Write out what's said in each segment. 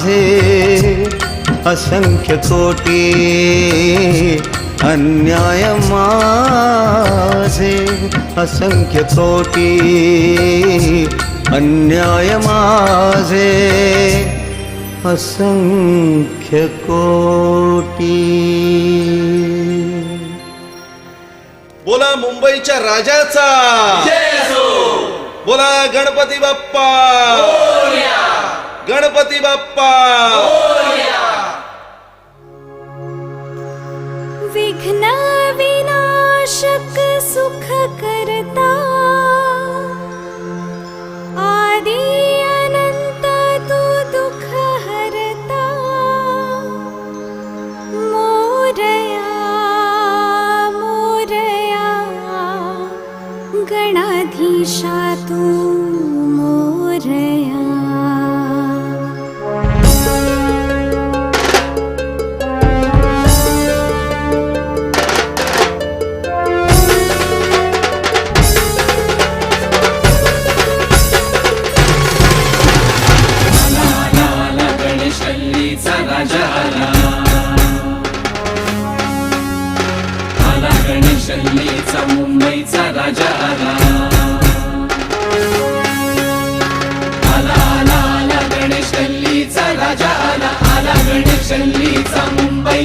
माझे असंख्य कोटी अन्याय माझे असंख्य कोटी अन्याय माझे असंख्य कोटी. बोला मुंबईच्या राजाचा. बोला गणपती बाप्पा. गणपती बाप्पा. विघ्न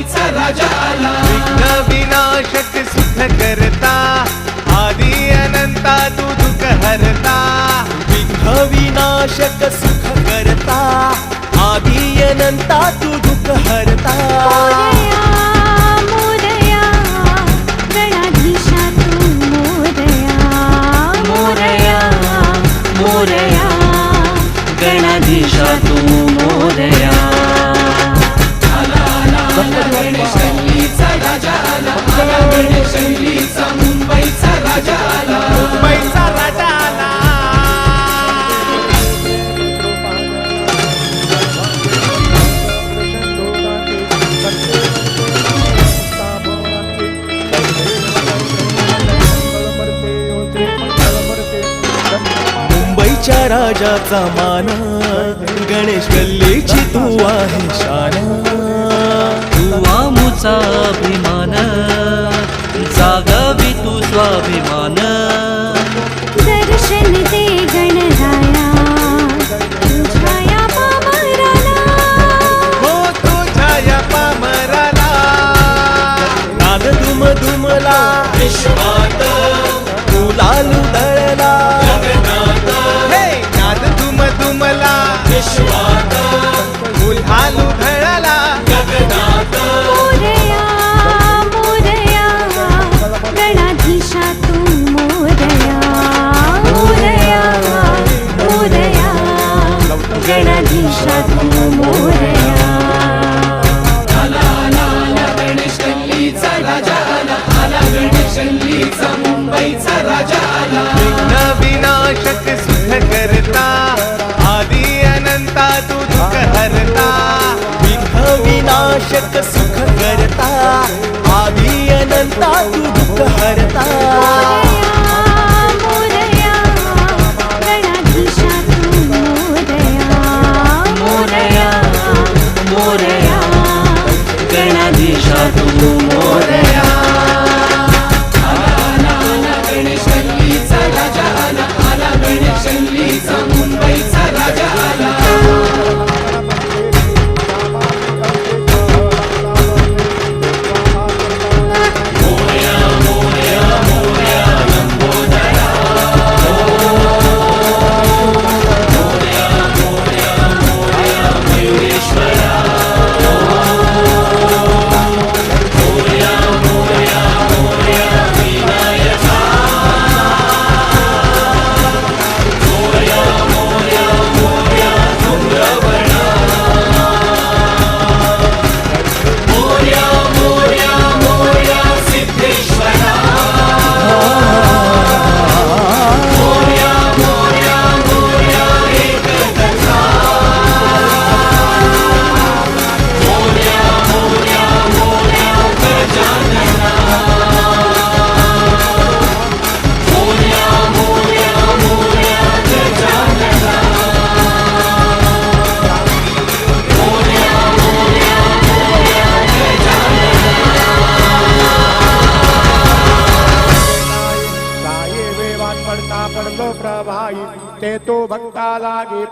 मुंबईचा राजा आला. विघ्न विनाशक सिद्ध करता आदि अनंता तू दुःख हरता. विघ्न विनाशक सुख करता आदि अनंता तू दुःख हरता. राजाचा मान गणेश गल्लीची तू आहे शान. तू आमुचा अभिमान. जागावी तू स्वाभिमान. दर्शन दे गणराया. तुझ्या पामराला. हो दुम दुमला विश्वात. विश्वात फुलालू हर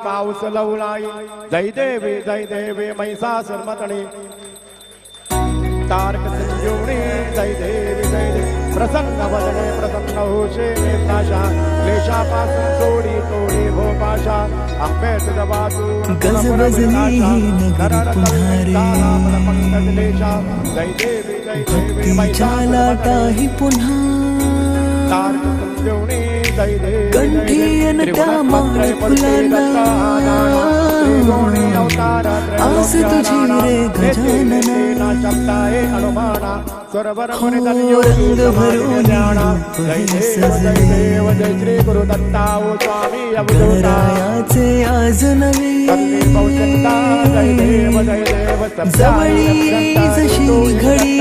पाऊस लवलाई जय देवी जय देवी महिषासुर मतणे तारक संजीवनी जय देवी जय देवी. प्रसन्न वदने प्रसन्न होशे नेताशा क्लेशापासून सोडी तोडी भोपाशा आंबे तुझ बाजू गजबजली ही नगरी पुन्हा रे. जय देवी जय देवी लाटाही पुन्हा. तारक संजीवनी जय देवी कंठी अन त्या माळ फुलांना. आस तुझी रे गजानना. रंग भरून रूप सजले. श्री गुरु दत्ता ओ स्वामी गणरायाचे आज नवे जवळी जशी घडी.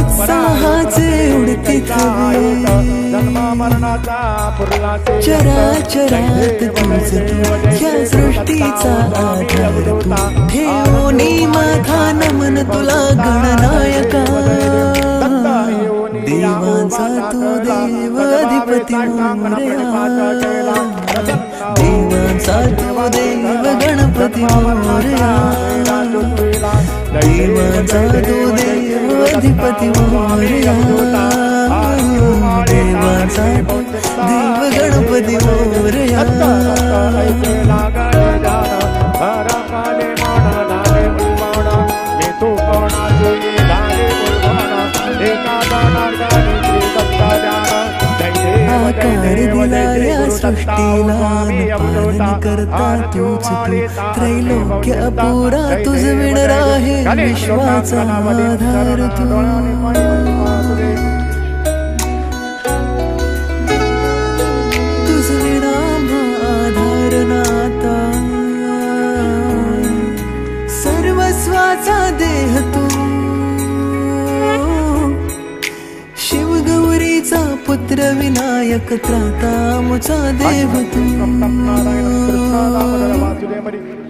उत्साहाचे उडते थवे चराचरात तुझ या सृष्टीचा आधार तू ठेवणी माझा मन तुला गणनायका. देवांचा तू देव अधिपती देवांचा तू देव गणपती मोर्या. देवांचा तू देव अधिपती देवांचा देव गणपती मोरया. आकार दिला या सृष्टीला पालन करता तूच तू त्रैलोक्य अपुरा तुझ विण राहे विश्वाचा आधार तू सर्वस्वाचा देह तू शिवगौरीचा पुत्र विनायक त्राता मुचा देव तू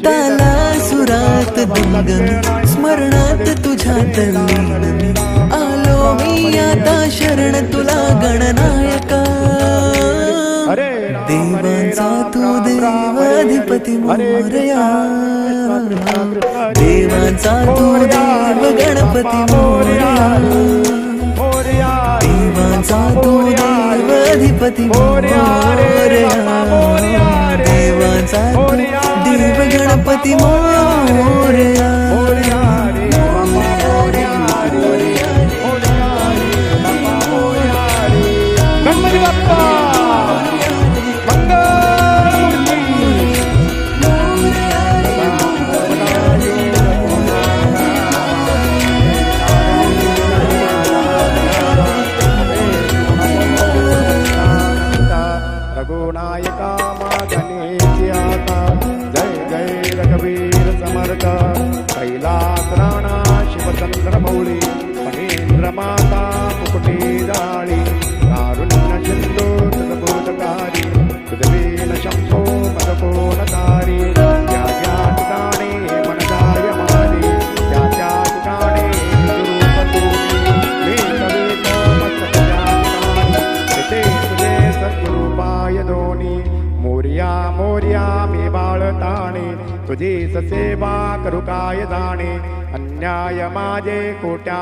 ताला सुरात दुंगमी स्मरणात तुझ्या तल्लीन मी आलो मी आता शरण तुला गणनायका देवांचा तू देवाधिपती मोरया देवांचा तू देव गणपती मोरया देवांचा तू देव अधिपती मोरया. देवांचा देव गणपती मोरया.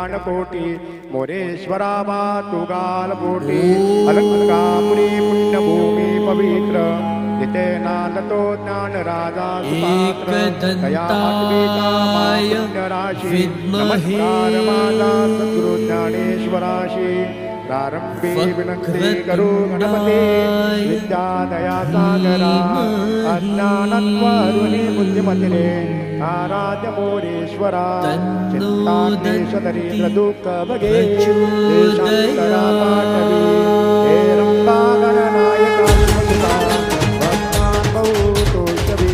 कोट्यान कोटी मोरेश्वरा बा तू गाल बोटी अलंकापुरी पुण्यभूमी पवित्र तिथे नांदतो ज्ञान राजा सुपात्र मा विद्महे नमस्कार माझा सद्गुरु ज्ञानेश्वराशी प्रारंभी विनंती करू गणपती विद्यादया सागरा अज्ञानत्वारुणी बुद्धिमतिरे आराध्य मोरेश्वरा चित्ताक्लेशदरिद्र दुःख भगे देशान्तरा पाठवी हे रंबा गणनायका सुता भक्तान् बहुतोषवी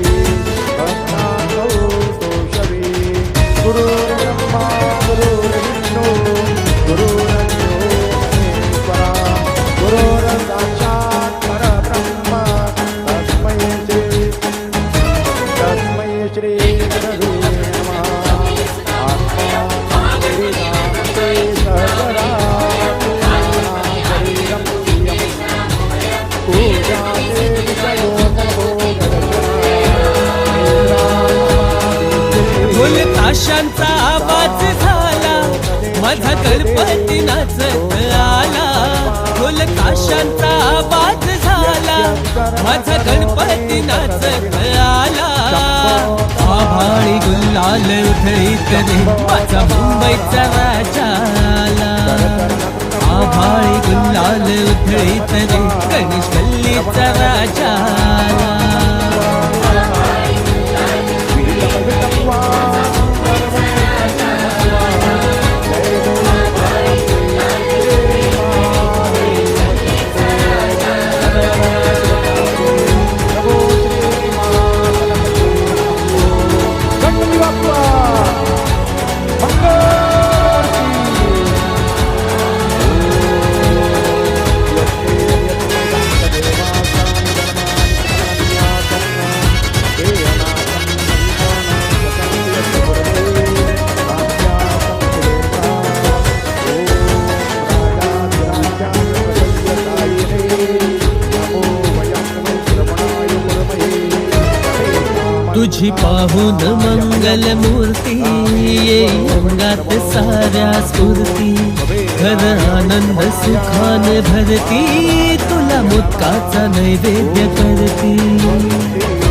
गुलाल उधळीत रे माझा मुंबईचा राजाला आभाळी गुलाल उधळीत तरी गणेश गल्लीचा राजाला तुझी पाहून मंगल मूर्ती येई अंगात साऱ्या स्फूर्ती. घर आनंद सुखान भरती तुला मुक्काचा नैवेद्य करती.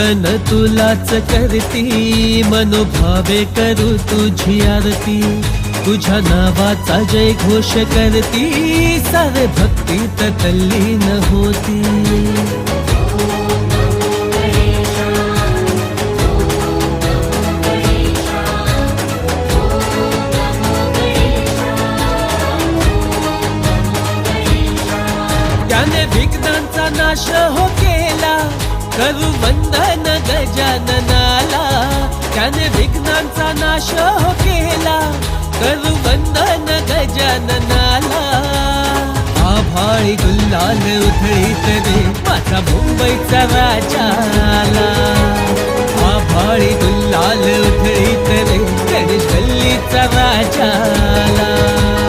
वंदन तुलाच करती मनोभावे करू तुझी आरती. तुझ्या नावाचा जय घोष करती सारे भक्तीत तल्लीन होती. त्याने विघ्नांचा नाश हो करू वंदन गजाननाला. त्याने विघ्नांचा नाश हो केला. करू वंदन गजाननाला. आभाळी गुल्लाल उधळीत रे माझा मुंबईचा राजा आला आभाळी गुल्लाल उधळीत रे गणेश गल्लीचा राजा आला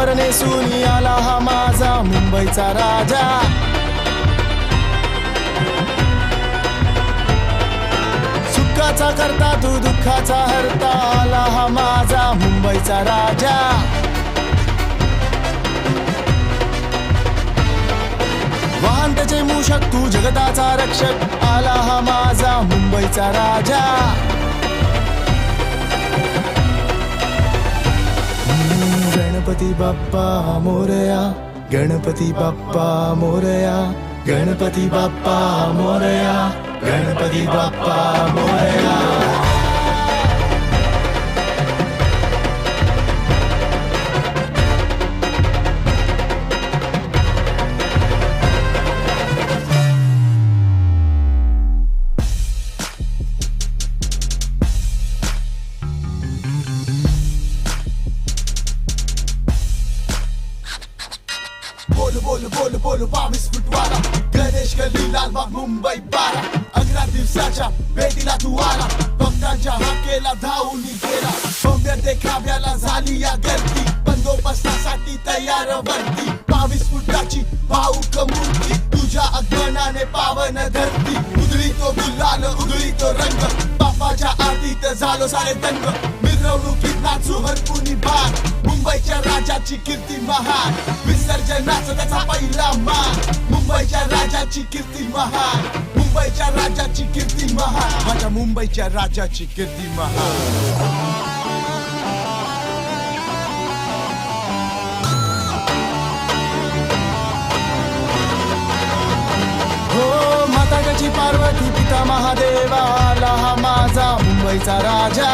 नेसूनी पितांबर आला हा माझा मुंबईचा राजा. सुखाचा करता तू दुःखाचा हरता आला हा माझा मुंबईचा राजा. वाहन त्याचे मूषक तू जगताचा रक्षक आला हा माझा मुंबईचा राजा. हम्म, गणपती बाप्पा मोरया. गणपती बाप्पा मोरया. गणपती बाप्पा मोरया. गणपती बाप्पा मोरया. झालो सारे दंग मिरवणुकीत नाचू हरपुनी भाग मुंबईच्या राजाची कीर्ती महान विसर्जनाचा त्याचा पहिला मान. मुंबईच्या राजाची कीर्ती महान मुंबईच्या राजाची कीर्ती महान माझ्या मुंबईच्या राजाची कीर्ती महान माता पार्वती पिता महादेवाला हा माझा मुंबईचा राजा.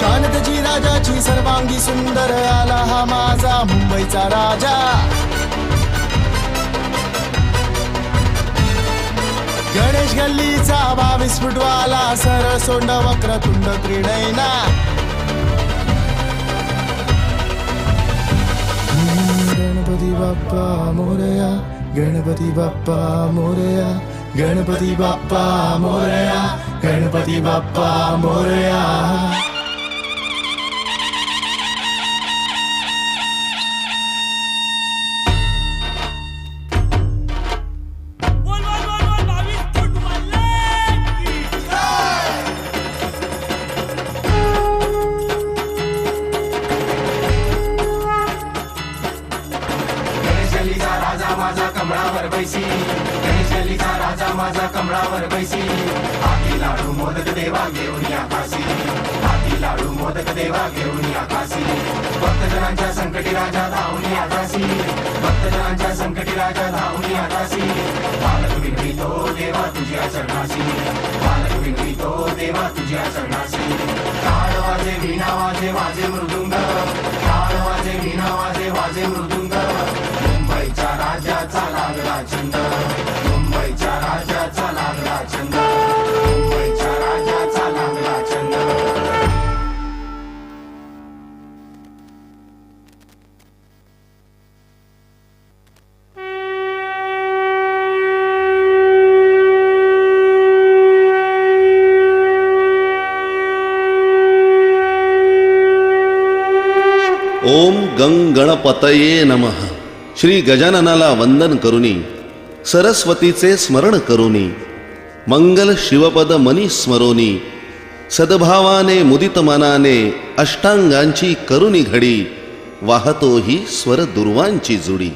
शांतजी राजाची सर्वांगी सुंदर आला हा माझा मुंबईचा राजा. गणेश गल्लीचा बावीस फुटवाला सर सोंड वक्रतुंड क्रीडैना. गणपती बाप्पा मोरया गणपती बाप्पा मोरया गणपती बाप्पा मोरया गणपती बाप्पा मोरया बैसी. गणेश राजा माझा कमळावर बैसी. हाती लाडू मोदक देवा घेऊन या काशी. हाती लाडू मोदक देवा घेऊन या काशी. भक्तजनांच्या संकटी राजा धावून या काशी. भक्तजनांच्या संकटी राजा धावून या काशी. बालक विनवितो देवा तुझ्या चरणाशी. बालक विनवितो देवा तुझ्या चरणाशी. काळ वाजे वीणा वाजे वाजे मृदुंग. काळ वाजे वीणा वाजे वाजे मृदुंग. गंगणपतये नम. श्री गजाननाला वंदन करुनी. सरस्वतीचे स्मरण करुनी. मंगल शिवपद मनी स्मरोनी. सद्भावाने मुदित मनाने अष्टांगांची करुणी घडी. वाहतो ही स्वर दुर्वांची जुडी.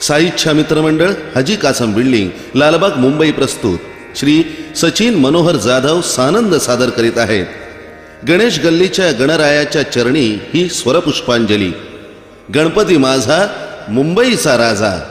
साईच्छा मित्रमंडळ हजी कासम बिल्डिंग लालबाग मुंबई प्रस्तुत. श्री सचिन मनोहर जाधव सानंद सादर करीत आहेत. गणेश गल्लीच्या गणरायाच्या चरणी ही स्वरपुष्पांजली. गणपती माझा मुंबईचा राजा.